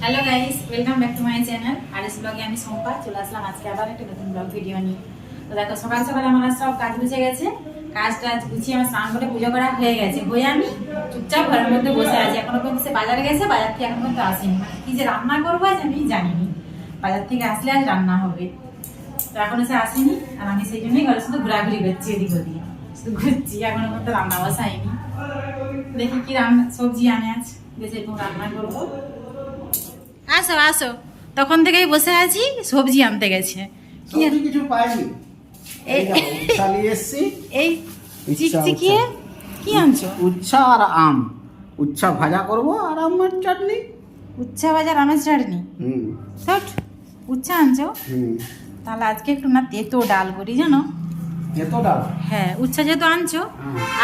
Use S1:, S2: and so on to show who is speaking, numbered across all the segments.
S1: Hello guys welcome back to my channel আর ব্লগে আমি সোমপা চলে আসলাম আজকে আবার একটা নতুন ব্লগ ভিডিও নিয়ে। তো দেখো, সকাল সকাল আমার সব কাজ গুছিয়ে গেছে। কাজ টাজ গুছিয়ে আমার স্নান করে পুজো করা হয়ে গেছে। হয়ে আমি চুপচাপ ঘরের মধ্যে বসে আছি। এখনও পর্যন্ত সে বাজারে গেছে, বাজার থেকে এখন পর্যন্ত আসেনি। মানে কি যে রান্না করব আজ আমি জানিনি। বাজার থেকে আসলে আজ রান্না হবে। তো এখনও সে আসেনি, আর আমি সেই জন্যই ঘরে শুধু ঘোরাঘুরি করছি এদিক ওদিক। শুধু ঘুরছি, এখনও পর্যন্ত রান্না বসাইনি দেখি কি রান্না সবজি আনে আজ। বেশি একটু রান্না করব। আসো আসো। তখন থেকেই বসে আছি সবজি আনতে গেছে।
S2: কিছু পাইনি। এই
S1: চিকচিকিয়ে কি আনছো?
S2: উচ্ছা আর আম। উচ্ছা ভাজা করব আর আমের চাটনি।
S1: উচ্ছা বাজার আমের চাটনি?
S2: হুম।
S1: সট উচ্ছা আনছো?
S2: হুম।
S1: তাহলে আজকে একটু না তেতো ডাল করি জানো?
S2: ডাল?
S1: হ্যাঁ উচ্ছা যেহেতু আনছো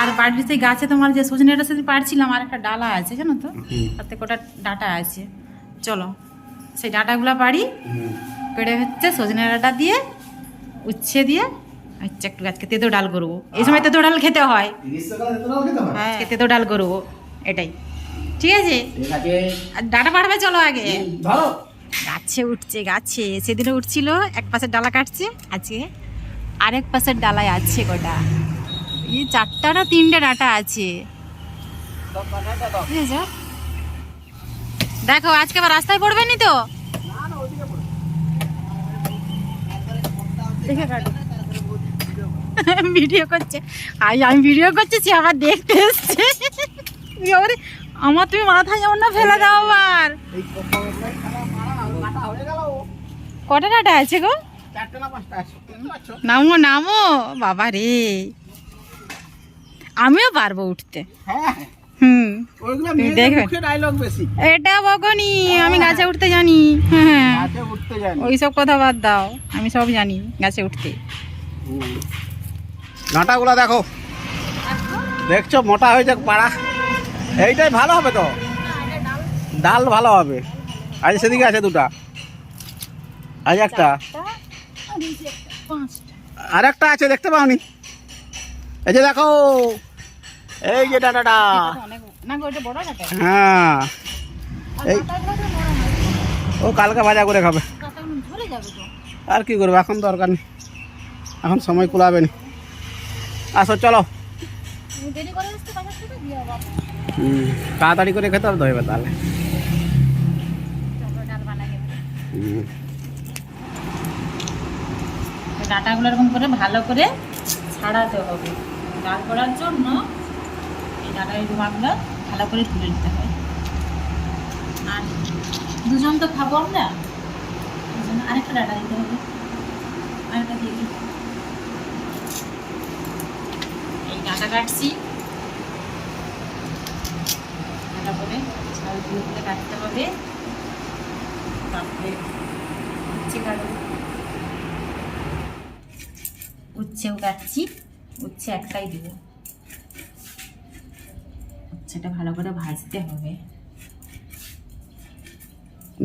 S1: আর বাড়ির গাছে তোমার যে সজনেটা সেদিন পারছিলাম আর একটা ডালা আছে জানো তো। তাতে কটা ডাটা আছে। চলো সেই ডাটাগুলো পারি পেড়ে হচ্ছে সজনে ডাটা দিয়ে উচ্ছে দিয়ে আচ্ছা একটু আজকে তেতো ডাল করব। এই সময় তেতো ডাল খেতে হয়।
S2: হয়?
S1: তেতো ডাল করব এটাই। ঠিক আছে?
S2: ঠিক
S1: আর ডাটা পাঠাবে চলো আগে। গাছে উঠছে গাছে। সেদিনও উঠছিল এক পাশের ডালা কাটছে আজকে আরেক পাশের ডালায় আছে গোটা এই চারটা না তিনটে ডাটা আছে। বুঝেছ দেখো আজকে আবার রাস্তায় পড়বে নি তো? ভিডিও করছে। আই আমি ভিডিও করছি সে আবার দেখতে এসছে। আমার তুমি মাথায় যেমন না ফেলে দাও আবার।
S2: কাটা
S1: কটা আছে গো? নামো নামো। বাবা রে আমিও পারব উঠতে।
S2: হ্যাঁ।
S1: হুম। এটা বকনি আমি গাছে উঠতে জানি। হ্যাঁ কথা বাদ দাও আমি সব জানি গাছে উঠতে।
S2: দেখো। দেখছ মোটা হয়েছে পাড়া। এইটাই ভালো হবে তো? ডাল ভালো হবে। আজ সেদিকে আছে দুটা। আজ একটা। আর একটা আছে দেখতে পাওনি? এই যে দেখো। এই যে ডাটাটা হ্যাঁ। এই। ও কালকে ভাজা করে খাবে। আর কি করব, এখন দরকার নেই। এখন সময় কুলাবে না। আসো, চলো। তাড়াতাড়ি করে খেতে হবে এবার তাহলে।
S1: ডাটাগুলো এরকম করে ভালো করে ছাড়াতে হবে। ডাল করার জন্য এই ডাটা এই রুমাগুলো ভালো করে তুলে নিতে হয়। আর দুজন তো খাব আমরা। জন্য আরেকটা ডাটা দিতে হবে। আরেকটা দিয়ে দিই। এই ডাটা কাটছি। ডাটা করে চালগুলো করে কাটতে হবে। তারপরে উচ্ছে কাটবো। উচ্ছেও কাটছি। উচ্ছে একটাই দেবো। উচ্ছেটা ভালো করে ভাজতে হবে।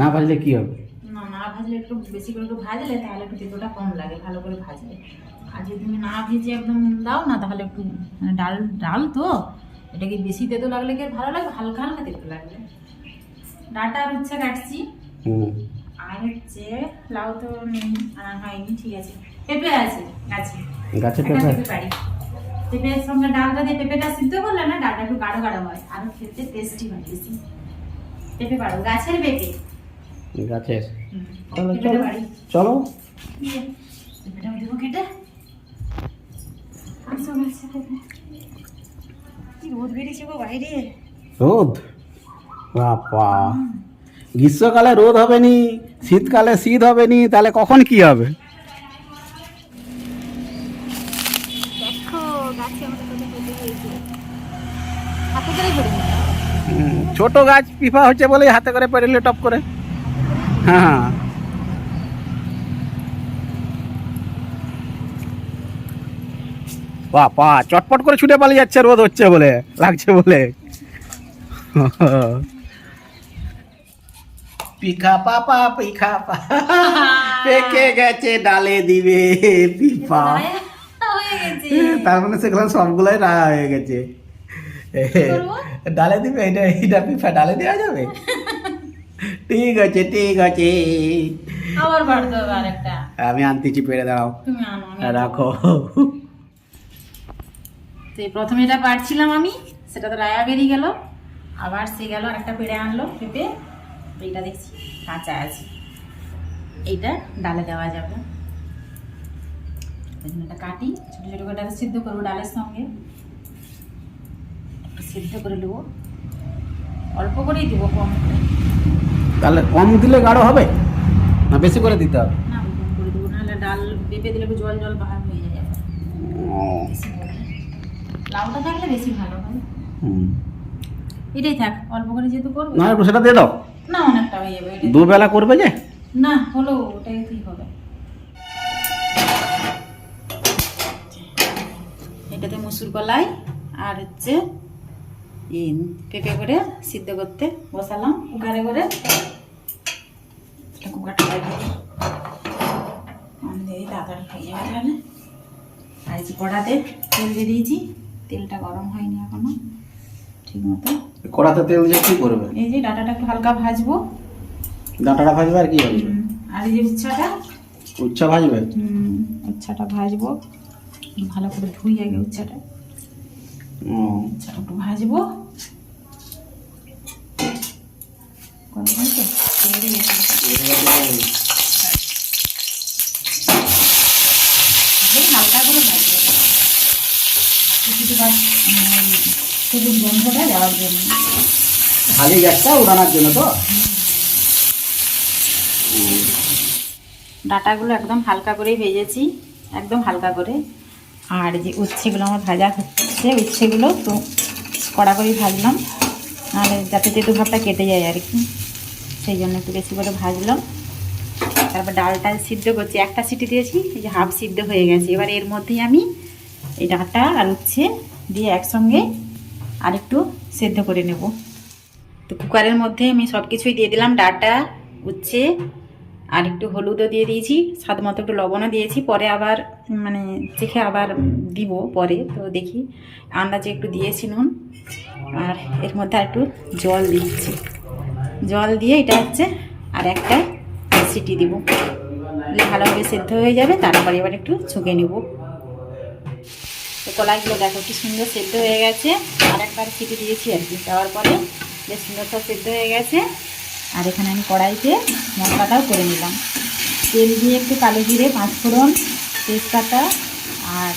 S2: না ভাজলে কি হবে?
S1: না না ভাজলে একটু বেশি করে একটু ভাজলে তাহলে একটু তেতোটা কম লাগে ভালো করে ভাজলে। আর যদি তুমি না ভেজে একদম দাও না তাহলে একটু মানে ডাল ডাল তো এটাকে বেশি তেতো লাগলে কি ভালো লাগবে? হালকা হালকা তেতো লাগবে। ডাটা আর উচ্ছে কাটছি। আর হচ্ছে লাউ তো নেই আনা হয়নি ঠিক আছে। পেঁপে আছে গাছে।
S2: গাছে পেঁপে?
S1: পারি পেঁপের সঙ্গে ডালটা দিয়ে পেঁপেটা সিদ্ধ করলে না ডালটা একটু গাঢ় গাঢ় হয়। আর খেতে টেস্টি হয় বেশি। পেঁপে পারো গাছের পেঁপে।
S2: গাছের? চলো
S1: পেঁপেটা দেবো কেটে রোদ
S2: গ্রীষ্মকালে রোদ হবে নি শীতকালে শীত হবে নি তাহলে কখন কি হবে
S1: দেখো গাছে আমাদের কত পেঁপে হয়েছে হাতে করেই ধরে নিই।
S2: হুম, ছোট গাছ পিফা হচ্ছে বলে হাতে করে পেরেলে টপ করে। হ্যাঁ বাবা চটপট করে ছুটে পালিয়ে যাচ্ছে রোদ হচ্ছে বলে লাগছে বলে। পিখা পাপা পিখা পা পেকে গেছে ডালে দিবে পিপা
S1: হয়ে
S2: তার মানে সেগুলো সবগুলাই রাগ হয়ে গেছে। ডালে দিবে এটা এটা পিফা ডালে দেওয়া যাবে? ঠিক আছে ঠিক আছে।
S1: আবার বাড়তে হবে আরেকটা
S2: আমি আনতেছি পেরে দাও
S1: তুমি আনো
S2: রাখো।
S1: তো প্রথমে এটা পারছিলাম আমি সেটা তো রায়া বেরিয়ে গেল। আবার সে গেল আরেকটা পেড়ে আনলো পেঁপে। এইটা দেখছি কাঁচা আছে। এইটা ডালে দেওয়া যাবে। জন্য এটা কাটি ছোটো ছোটো করে ডালে সিদ্ধ করব ডালের সঙ্গে। একটু সিদ্ধ করে নেব। অল্প করেই দিব কম করে।
S2: তাহলে কম দিলে গাঢ় হবে? না বেশি করে দিতে হবে?
S1: না কম করে দেবো নাহলে ডাল পেঁপে দিলে জল জল ভাব হয়ে যায় লাউটা থাকলে বেশি ভালো হয়।
S2: হুম।
S1: এটাই থাক অল্প করে যেহেতু করব।
S2: না সেটা দিয়ে দাও।
S1: না অনেকটা হয়ে যাবে
S2: দুবেলা করবে যে?
S1: না হলো ওটাই ঠিক হবে। মুসুর কলাই আর হচ্ছে পেঁপে করে সিদ্ধ করতে বসালাম কুকারে করে। কুকারটা তাড়াতাড়ি হয়ে যাবে তাহলে আর যে কড়াতে তেল দিয়ে দিয়েছি। তেলটা গরম হয়নি এখনও। ঠিক মতো।
S2: কড়াতে তেল দিয়ে কি করবে?
S1: এই যে ডাটাটা একটু হালকা ভাজবো।
S2: ডাঁটাটা ভাজবে আর কি ভাজবে?
S1: আর এই যে উচ্ছাটা?
S2: উচ্ছা ভাজবে?
S1: হুম, উচ্ছাটা ভাজবো। ভালো করে ধুই আগে উচ্ছাটা
S2: ও,
S1: উচ্ছাটা একটু ভাজবো। গরম হয়েছে? হালকা করে ভাজবো। সবুজ গন্ধটা যাওয়ার জন্য।
S2: খালি গ্যাসটা উড়ানোর জন্য তো?
S1: ডাটাগুলো একদম হালকা করেই ভেজেছি। একদম হালকা করে। আর যে উচ্ছেগুলো আমার ভাজা হচ্ছে উচ্ছেগুলো তো কড়া করেই ভাজলাম। নাহলে যাতে তেতু ভাবটা কেটে যায় আর কি, সেই জন্য একটু বেশি করে ভাজলাম। তারপর ডালটা সিদ্ধ করছি, একটা সিটি দিয়েছি, এই যে হাফ সিদ্ধ হয়ে গেছে। এবার এর মধ্যেই আমি এই ডাটা আর উচ্ছে দিয়ে একসঙ্গে আর একটু সেদ্ধ করে নেব। তো কুকারের মধ্যে আমি সব কিছুই দিয়ে দিলাম, ডাটা, উচ্ছে আর একটু হলুদও দিয়ে দিয়েছি, স্বাদ মতো একটু লবণও দিয়েছি। পরে আবার মানে চেখে আবার দিব পরে, তো দেখি। আন্দাজে একটু দিয়েছি নুন, আর এর মধ্যে একটু জল দিচ্ছি। জল দিয়ে এটা হচ্ছে আর একটা সিটি দিব। ভালোভাবে সেদ্ধ হয়ে যাবে, তারপরে এবার একটু ছুঁকে নেব। তো কলাইগুলো দেখো কি সুন্দর সেদ্ধ হয়ে গেছে। আর একবার সিটি দিয়েছি আর কি, দেওয়ার পরে বেশ সুন্দর সব সেদ্ধ হয়ে গেছে। আর এখানে আমি কড়াইতে মশলাটাও করে নিলাম। তেল দিয়ে একটু কালো জিরে, পাঁচফোড়ন তেজপাতা আর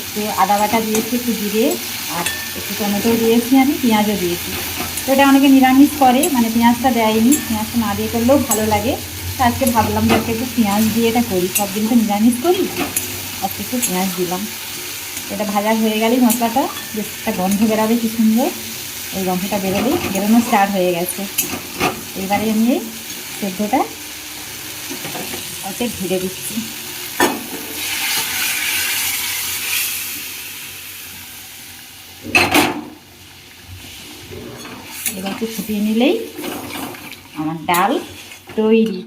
S1: একটু আদা বাটা দিয়েছি, একটু জিরে আর একটু টমেটো দিয়েছি আমি, পেঁয়াজও দিয়েছি। তো এটা অনেকে নিরামিষ করে মানে পেঁয়াজটা দেয়নি, পেঁয়াজটা না দিয়ে করলেও ভালো লাগে। তো আজকে ভাবলাম যে একটু পেঁয়াজ দিয়ে এটা করি সব দিন তো নিরামিষ করি। আজকে একটু পেঁয়াজ দিলাম। এটা ভাজা হয়ে গেলেই মশলাটা, বেশ একটা গন্ধ বেরাবে কি সুন্দর। এই গন্ধটা বেরোলেই বেরোনো স্টার্ট হয়ে গেছে। এবারে আমি সেদ্ধটা ওতে ঘিরে দিচ্ছি। এবার একটু ফুটিয়ে নিলেই আমার ডাল তৈরি।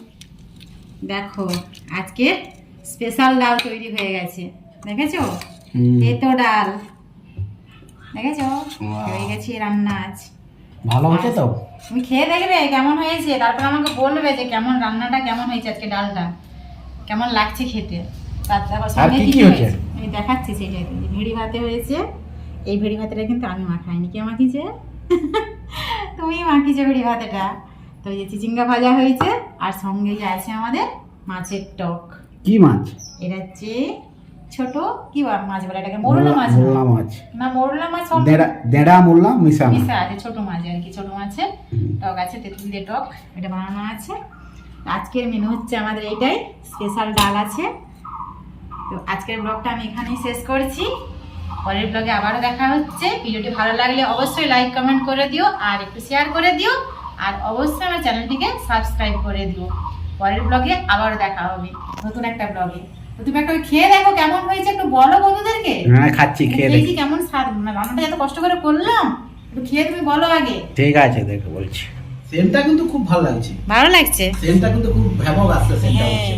S1: দেখো আজকে স্পেশাল ডাল তৈরি হয়ে গেছে। দেখেছ। তেতো ডাল। দেখেছ? হয়ে গেছে রান্না আজ।
S2: ভালো হচ্ছে তো?
S1: তুমি খেয়ে দেখবে কেমন হয়েছে। তারপর আমাকে বলবে যে কেমন রান্নাটা কেমন হয়েছে আজকে ডালটা। কেমন লাগছে খেতে। তারপর সঙ্গে
S2: কি হয়েছে?
S1: হয়েছে? আমি দেখাচ্ছি সেটা ভেড়ি ভাতে হয়েছে। এই ভেড়ি ভাতেটা কিন্তু আমি মাখাইনি। কে মাখিছে তুমি মাখিছো ভেড়ি ভাতেটা তো এই যে চিচিঙ্গা ভাজা হয়েছে আর সঙ্গে যে আছে আমাদের মাছের টক।
S2: কি মাছ?
S1: এটা হচ্ছে ছোট কি মাছ বলে এটাকে? মোরলা মাছ। না?
S2: মোল্লা মাছ।
S1: না মোরলা মাছ
S2: দেড়া দেড়া মোল্লা মিশানো
S1: মিশা আছে ছোট মাছ আর কি ছোট মাছের টক আছে তেঁতুল দিয়ে টক এটা বানানো আছে। আজকের মেনু হচ্ছে আমাদের এইটাই স্পেশাল ডাল আছে। তো আজকের ব্লগটা আমি এখানেই শেষ করছি। পরের ব্লগে আবারও দেখা হচ্ছে। ভিডিওটি ভালো লাগলে অবশ্যই লাইক কমেন্ট করে দিও আর একটু শেয়ার করে দিও। আর অবশ্যই আমার চ্যানেলটিকে সাবস্ক্রাইব করে দিও। পরের ব্লগে আবারও দেখা হবে নতুন একটা ব্লগে তুমি একটা খেয়ে দেখো কেমন হয়েছে একটু বলো বন্ধুদেরকে।
S2: হ্যাঁ খাচ্ছি খেয়ে দেখি
S1: কেমন স্বাদ। মানে রান্নাটা এত কষ্ট করে করলাম একটু খেয়ে তুমি বলো আগে।
S2: ঠিক আছে দেখে বলছি। সেন্টটা কিন্তু খুব ভালো লাগছে।
S1: ভালো লাগছে?
S2: সেন্টটা কিন্তু খুব ভ্যাবক আসছে সেন্টটা
S1: হ্যাঁ।
S2: হচ্ছে।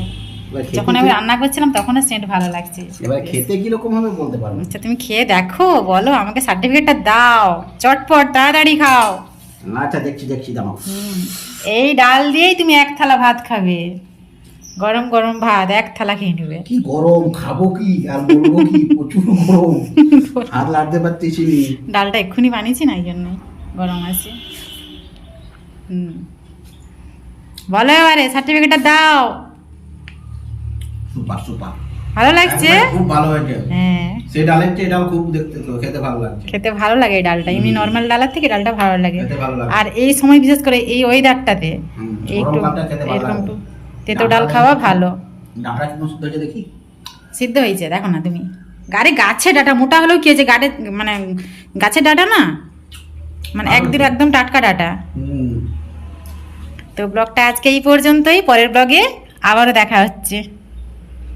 S1: যখন আমি রান্না করছিলাম তখনও সেন্ট ভালো লাগছে
S2: এবার খেতে কি রকম হবে বলতে পারব না।
S1: আচ্ছা তুমি খেয়ে দেখো বলো আমাকে সার্টিফিকেটটা দাও। চটপট তাড়াতাড়ি খাও।
S2: আচ্ছা দেখছি দেখছি
S1: হুম, এই ডাল দিয়েই তুমি এক থালা ভাত খাবে। গরম গরম ভাত এক থালা খেয়ে নেবে।
S2: কি গরম খাব কি? আর বলব কি? প্রচুর গরম। হাত লাড়তে পারতেছি
S1: ডালটা এক্ষুনি বানিয়েছি না এই জন্যই গরম আছে। হুম। বলো এবারে সার্টিফিকেটটা দাও।
S2: সুপার সুপার
S1: ভালো লাগছে?
S2: একবারে খুব ভালো হয়েছে।
S1: হ্যাঁ।
S2: সেই ডালের চেয়ে এটাও খুব দেখতে তো খেতে ভালো লাগছে।
S1: খেতে ভালো লাগে এই ডালটা। এমনি নর্মাল ডালের থেকে ডালটা ভালো লাগে।
S2: খেতে ভালো লাগে।
S1: আর এই সময় বিশেষ করে এই ওয়েদারটাতে একটু এরকম একটু তেতো ডাল খাওয়া ভালো।
S2: ডাঁটা কেমন শুদ্ধ হয়েছে দেখি?
S1: সিদ্ধ হয়েছে দেখো না তুমি। গাড়ি গাছে ডাটা মোটা হলেও কি হয়েছে? গাড়ে মানে গাছের ডাটা না? মানে একদিন একদম টাটকা ডাটা। তো ব্লগটা আজকে এই পর্যন্তই। পরের ব্লগে আবারও দেখা হচ্ছে।